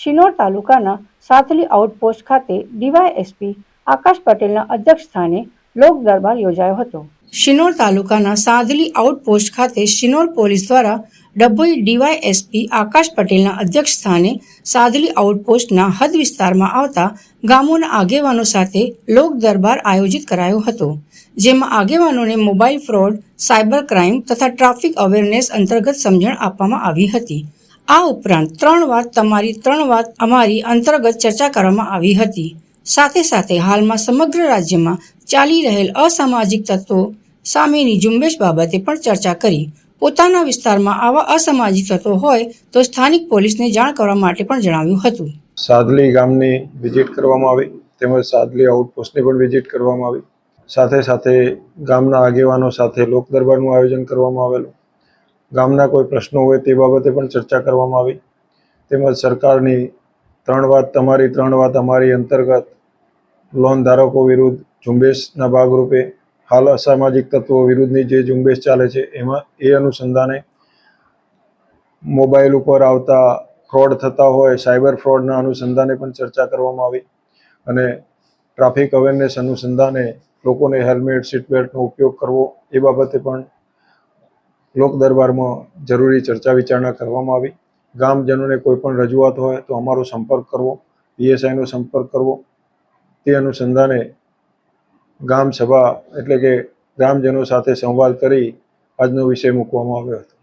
શિનોર તાલુકાના સાથલી આઉટપોસ્ટ ખાતે ડીવાયએસપી આકાશ પટેલના અધ્યક્ષસ્થાને લોક દરબાર યોજાયો હતો. શિનોર તાલુકાના સાદલી આઉટપોસ્ટ ખાતે શિનોર પોલીસ દ્વારા ડભોઈ ડીવાયએસપી આકાશ પટેલના અધ્યક્ષસ્થાને સાદલી આઉટપોસ્ટના હદ વિસ્તારમાં આવતા ગામોના આગેવાનો સાથે લોક દરબાર આયોજિત કરાયો હતો, જેમાં આગેવાનોને મોબાઈલ ફ્રોડ, સાયબર ક્રાઇમ તથા ટ્રાફિક અવેરનેસ અંતર્ગત સમજણ આપવામાં આવી હતી. આ ઉપરાંત ત્રણ વાત તમારી, ત્રણ વાત અમારી અંતર્ગત ચર્ચા કરવામાં આવી હતી. સાથે સાથે હાલમાં સમગ્ર રાજ્યમાં ચાલી રહેલ અસામાજિક તત્વો સામેની ઝુંબેશ બાબતે પણ ચર્ચા કરી. પોતાના વિસ્તારમાં આવા અસામાજિક તત્વો હોય તો સ્થાનિક પોલીસને જાણ કરવા માટે પણ જણાવ્યું હતું. સાદલી ગામની વિઝિટ કરવામાં આવી, તેમજ સાદલી આઉટપોસ્ટની પણ વિઝિટ કરવામાં આવી. સાથે સાથે ગામના આગેવાનો સાથે લોક દરબારનું આયોજન કરવામાં આવેલું. ગામના કોઈ પ્રશ્નો હોય તે બાબતે પણ ચર્ચા કરવામાં આવી. તેમજ સરકારની ત્રણ વાત, તમારી ત્રણ વાત, અમારી અંતર્ગત લોન ધારકો વિરુદ્ધ ઝુંબેશના ભાગરૂપે હાલ અસામાજિક તત્વો વિરુદ્ધની જે ઝુંબેશ ચાલે છે, એમાં એ અનુસંધાને મોબાઈલ ઉપર આવતા ફ્રોડ થતા હોય, સાયબર ફ્રોડના અનુસંધાને પણ ચર્ચા કરવામાં આવી. અને ટ્રાફિક અવેરનેસ અનુસંધાને લોકોને હેલ્મેટ, સીટ બેલ્ટનો ઉપયોગ કરવો એ બાબતે પણ લોક દરબારમાં જરૂરી ચર્ચા વિચારણા કરવામાં આવી. ગામજનોને કોઈ પણ રજૂઆત હોય તો અમારો સંપર્ક કરવો પીએસઆઈનો સંપર્ક કરવો. તે અનુસંધાને ગામ સભા એટલે કે ગ્રામજનો સાથે સંવાદ કરી આજનો વિષય મૂકવામાં આવ્યો હતો.